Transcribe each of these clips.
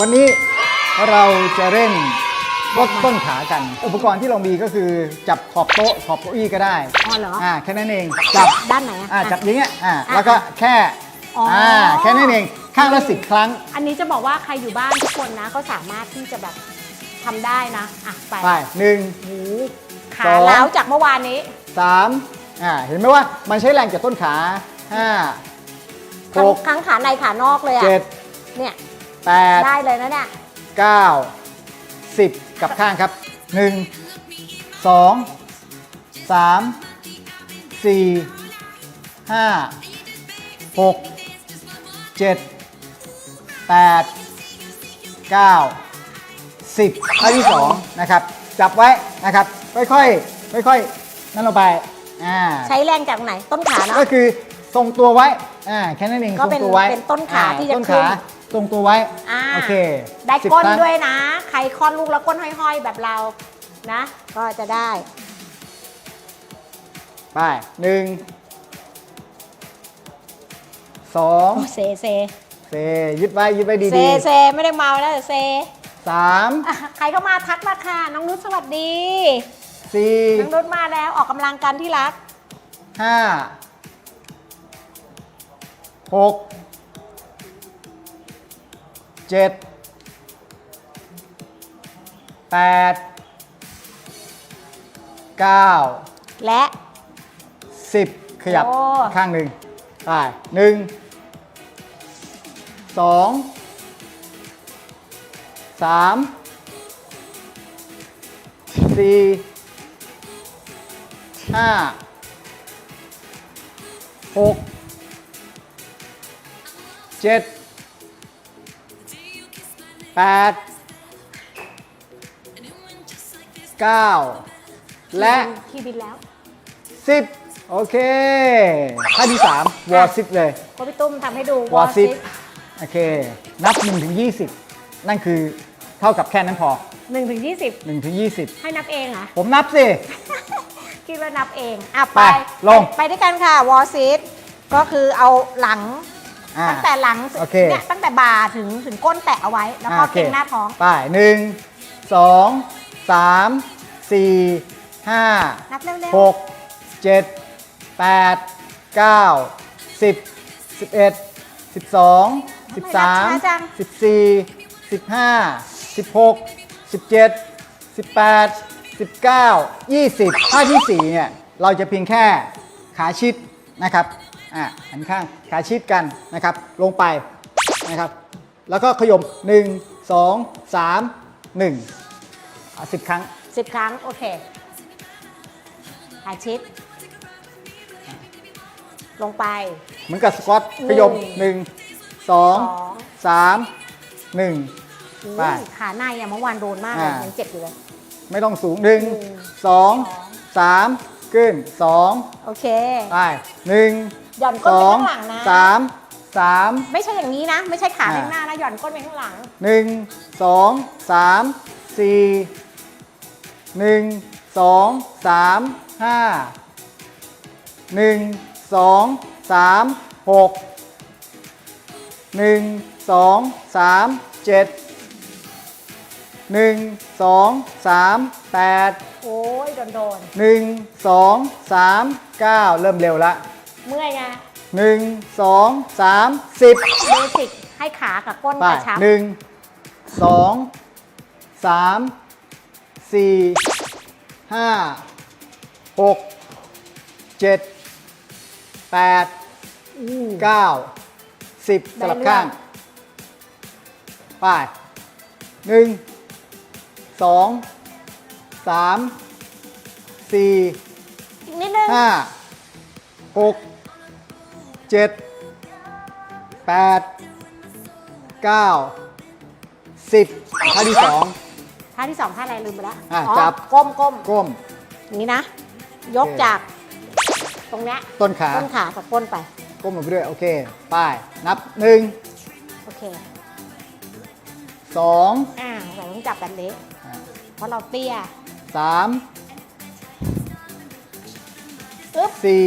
วันนี้เราจะเล่นลดต้นขากัน อุปกรณ์ที่เรามีก็คือจับขอบโต๊ะขอบเก้าอี้ก็ได้อ๋อเหรออ่แค่นั้นเองจับด้านไหนอะอ่าอะจับอย่างเงี้ยอ่าอะแล้วก็แค่อ๋ออ่ อ่าแค่นั้นเองข้างละสิบครั้ง อันนี้จะบอกว่าใครอยู่บ้านทุกคนนะ ก็สามารถที่จะแบบทำได้นะ อะ ไปไปหนึ่งหูขาสอง ล้าวจากเมื่อวานนี้ สามอ่าเห็นไหมว่ามันใช้แรงจากต้นขาห้าหทั้งกทั้งขาในขานอกเลยอะเจ็ดเนี่ย แปดได้เลยนะเนี่ยเก้าสิบกับข้างครับหนึ่งสองสามสี่ห้าหกเจ็ดแปดเก้าสิบท่าที่สองนะครับ จับไว้นะครับ ค่อยๆค่อยๆนั่นลงไปอ่าใช้แรงจากไหนต้นขาเนาะก็คือทรงตัวไว้อ่าแค่นั้นเองก็ทรงเป็นตัวไว้เป็นต้นขาอ่ที่จะต้นขึ้ขา นทรงตัวไว้ อ่าโอเคได้สิบก้นครั้งด้วยนะ ใครคลอดลูกแล้วก้นห้อยๆ แบบเรานะ ก็จะได้ ไปหนึ่งสองโอ้เซเซเซยึดไว้ยึดไว้เซดีเซไม่ได้เมาแล้วแต่เซๆสามอะใครเข้ามาทักมาค่ะ น้องนุชสวัสดีสี่น้องนุชมาแล้วออกกำลังกันที่รักห้าหก เจ็ดแปดเก้าและ สิบขยับโอ้ ข้างหนึ่งไปหนึ่งสองสามสี่ห้าหกเจ็ด แปดเก้าและที่บินแล้วสิบโอเคท่าที่สามวอร์ซิปเลยโคพี่ตุ้มทำให้ดูวอร์ซิปโอเค นับ1ถึง20นั่นคือเท่ากับแค่นั้นพอหนึ่งถึงยี่สิบ1ถึงให้นับเองเหรอ20ผมนับสิ คิดว่านับเอง อะไปไป ลง ไปด้วยกันค่ะ วอร์ซิปก็คือเอาหลัง อ่าตั้งแต่หลังโอเค เนี่ยตั้งแต่บ่าถึงถึงก้นแตะเอาไว้ แล้วก็อ่าโอเคเก่งหน้าท้อง ไปหนึ่งสองสามสี่ห้านับเร็วหกเจ็ดแปดเก้าสิบสิบเอ็ดสิบสองสิบสามสิบสี่สิบห้าสิบหกสิบเจ็ดสิบแปดสิบเก้ายี่สิบท่าที่สี่เนี่ย เราจะเพียงแค่ขาชิดนะครับ อะหันข้างขาชิดกันนะครับ ลงไปนะครับ แล้วก็ขยม 1 2 3 1อะ10ครั้งๆสิบครั้ง โอเคหายชิด ลงไป เหมือนกับสควอตขยมหนึ่ง1สอง2 3 1 อุ้ไปยขาในอะเมื่อวานโดนมากเลยอ่ายั ยังเจ็บอยู่เลย ไม่ต้องสูง 1 2 3 ขึ้น 2 โอเค ไป หย่อน1ก้นไปข้างหลังนะ2 3 3ไม่ใช่อย่างนี้นะ ไม่ใช่ขาอ่าไปข้างหน้านะ หย่อนก้นไปข้างหลัง หนึ่งสองสามสี่หนึ่งสองสามห้าหนึ่งสองสามหกหนึ่งสองสามเจ็ดหนึ่งสองสามแปดโอ้ยโดนโดน หนึ่งสองสามเก้าเริ่มเร็วละๆ เมื่อยไงหนึ่งสองสามสิบเบสิกให้ขากับก้นไปกระชับหนึ่งสองสามสี่ห้าหกเจ็ดแปดเก้าสิบสลับข้าง ไปหนึ่งสองสามสี่อีกนิดนึงห้าหกเจ็ดแปดเก้าสิบท่าที่สองท่าที่สองท่าอะไรลืมไปแล้วอะอ๋อจับ ก้มก้มก้ม อย่างนี้นะ ยกโอเค จาก ตรงเนี้ยต้นขา ต้นขากับก้นไป ก้มลงไปด้วย โอเค ไป นับหนึ่งโอเค สองอ่าเราต้องจับแบบนี้ อ่าเพราะเราเตี้ยสามปึ๊บสี่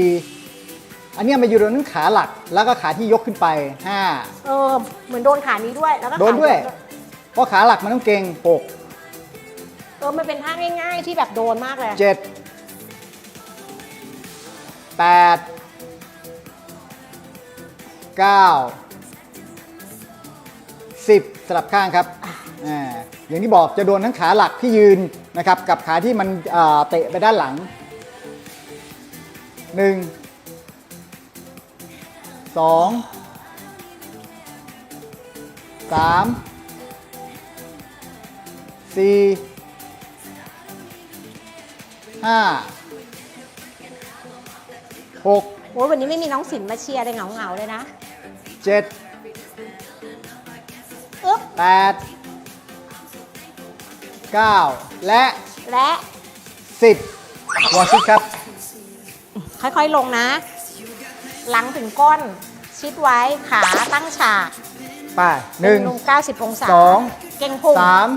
อันเนี้ยมาอยู่ตรงนั้นขาหลักแล้วก็ขาที่ยกขึ้นไปห้าเออเหมือนโดนขานี้ด้วยแล้วก็ขาโดนด้วย เพราะขาหลักมันต้องเก่งหกเออมันเป็นท่าง่ายๆที่แบบโดนมากเลยเจ็ดแปดเก้าสิบสลับข้างครับอ่าอย่างที่บอกจะโดนทั้งขาหลักที่ยืนนะครับ กับขาที่มันอ่าเตะไปด้านหลังหนึ่ง สองสามสี่ห้าหกโอ้ยวันนี้ไม่มีน้องสินมาเชียร์เลยเหงาๆเลยนะเจ็ดอึ๊บแปดเก้าและและ สิบวอชิดครับ ค่อยๆลงนะ หลังถึงก้น ชิดไว้ขาตั้งฉากไปหนึ่งเป็มุม90องศาสอง เก่งพุงสาม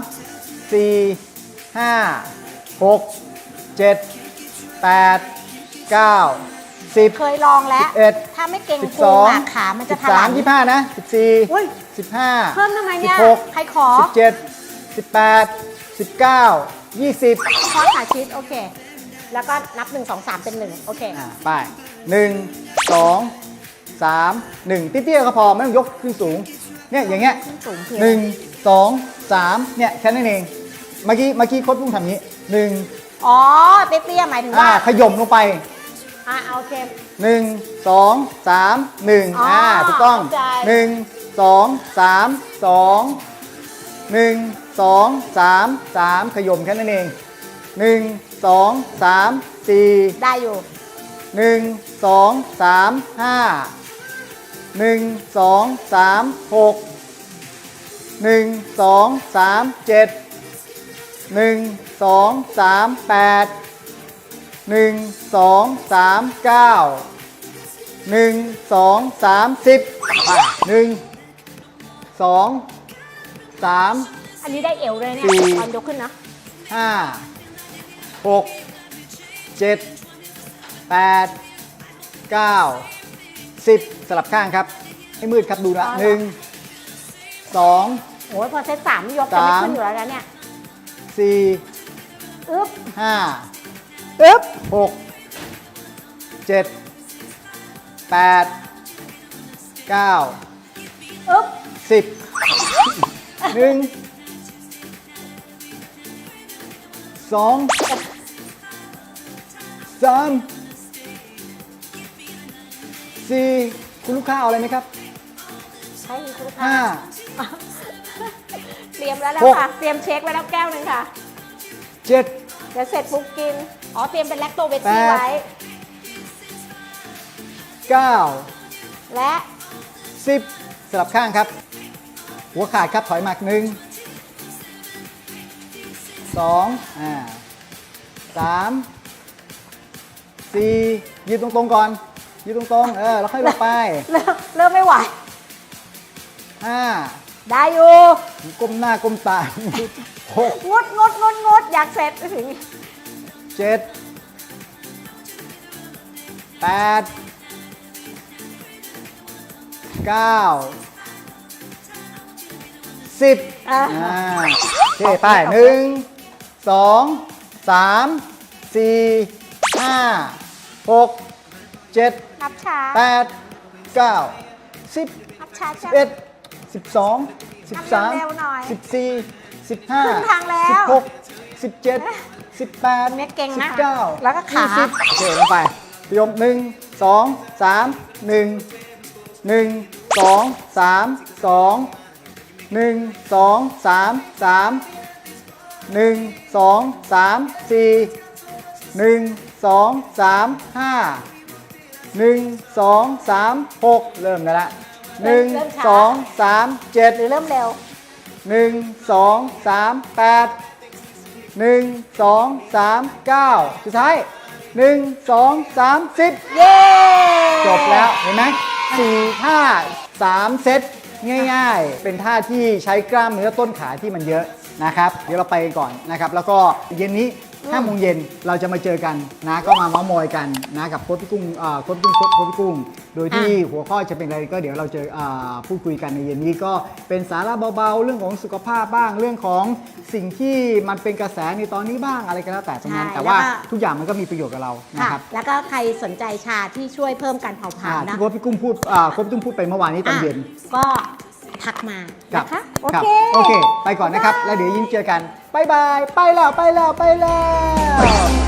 สี่ห้าหกเจ็ดแปดเก้าสิบ เคยลองแล้ว สิบเอ็ด ถ้าไม่เก่งสิบพุสงองอะขามันจะสิบถสาลามยี่ห้านะสิบสี่อุ้ย สิบห้าเพิ่มทำไมเนี่ย สิบหกใครขอสิบเจ็ดสิบแปดสิบเก้ายี่สิบคอขาชิด โอเค แล้วก็นับ 1 2 3 เป็น 1 โอเค อ่าไปหนึ่งสองสามหนึ่งเตี้ยๆก็พอไม่ต้องยกขึ้นสูงเนี่ยอย่างเงี้ยสูงเพียหนึ่งสองสามเนี่ยแค่นั้นเองเมื่อกี้เมื่อกี้โค้ดพุ่งทำอย่างนี้หนึ่งอ๋อ เตี้ยๆหมายถึงอ่าว่า ขย่มลงไปอ่าโอเค หนึ่งสองสามหนึ่งอ๋ออ่อ่าถูกต้องเข้าใจ หนึ่งสองสามสองหนึ่งสองสามสามขย่มแค่นั้นเอง หนึ่งสองสามสี่ได้อยู่หนึ่งสองสามห้าหนึ่งสองสามหกหนึ่งสองสามเจ็ดหนึ่งสองสามแปดหนึ่งสองสามเก้าหนึ่งสองสามสิบไปหนึ่งสองสามอันนี้ได้เอวเลยเนี่ยสี่ตอนยกขึ้นนะห้า หกเจ็ดแปดเก้าสิบสลับข้างครับ ให้มืดครับดูนะหนึ่งสอง โอ้ยพอเซตสามยกจะไม่สามขึ้นอยู่แล้วนะเนี่ยสี่อึ๊บห้าอึ๊บหกเจ็ดแปดเก้าอึ๊บสิบหนึ่งสอง สามสี่คุณลูกค้าเอาอะไรไหมครับใช่คุณลูกค้าห้า เตรียมแล้วแล้วหกค่ะเตรียมเช็คไว้แล้วแก้วหนึ่งค่ะ เจ็ด เดี๋ยวเสร็จปุ๊บกิน อ๋อ เตรียมเป็นแลคโตเวแปทีดไว้ เก้าและสิบสลับข้างครับ หัวขาดครับถอยมาหนึ่งสองอ่าสาม สี่ยืนตรงๆก่อน ยืนตรงๆ เออ แล้วค่อยลงไปเริ่มเริ่มไม่ไหว ห้าได้อยู่ก้มหน้าก้มตาหกงดงดงดงดอยากเสร็จถึงเจ็ดแปดเก้าสิบอ่าอ่าโอเคไปหนึ่งสองสามสี่ ห้าหกเจ็ดนับช้าแปดเก้าสิบนับช้าสิจ้ะบเอ็ดสิบสองสิบสามเร็วๆหน่อยสิบสี่สิบห้าครึ่งทางแล้วสิบหกสิบเจ็ดสิบแปดเม็ดเก่งนะสิบเก้าแล้วก็ขายี่สิบโอเคลงไปพยมหนึ่งสองสามหนึ่งหนึ่งสองสามสองหนึ่งสองสามสามหนึ่งสองสามสี่ หนึ่งสองสามห้าหนึ่งสองสามหกเริ่มได้ละหนึ่งสองสามเจ็ด หรือเริ่มเร็ว หนึ่งสองสามแปดหนึ่งสองสามเก้าสุดท้ายหนึ่งสองสามสิบเย้จบแล้วเห็นไหมสี่ท่าสามเซตง่ายๆ เป็นท่าที่ใช้กล้ามเนื้อต้นขาที่มันเยอะนะครับ เดี๋ยวเราไปกันก่อนนะครับ แล้วก็เย็นนี้ อืมห้าโมงเย็นเราจะมาเจอกันนะก็มาเมาส์มอยกันนะกับโค้ชพี่กุ้งเอ่อโค้ชพี่กุ้งโค้ชพี่กุ้ง โดยที่หัวข้อจะเป็นอะไรก็เดี๋ยวเราจะอ่าพูดคุยกันในเย็นนี้ก็เป็นสาระเบาๆ เรื่องของสุขภาพบ้างเรื่องของสิ่งที่มันเป็นกระแสในตอนนี้บ้างอะไรก็แล้วแต่ตรงนั้น ใช่แต่ว่าแล้วก็ ทุกอย่างมันก็มีประโยชน์กับเรานะค่ะครับแล้วก็ใครสนใจชาที่ช่วยเพิ่มการเผาผลาอ่าญนะที่โค้ชพี่กุ้งพูดอ่าโค้ชพี่กุ้งพูดไปเมื่อวานนี้ตอนเย็น อะก็ทักมาครับนะคะ โอครับเค โอเค ไปก่อนนะครับ แล้วเดี๋ยวยิ้มเจอกัน บายบาย ไปแล้วไปแล้วไปแล้ว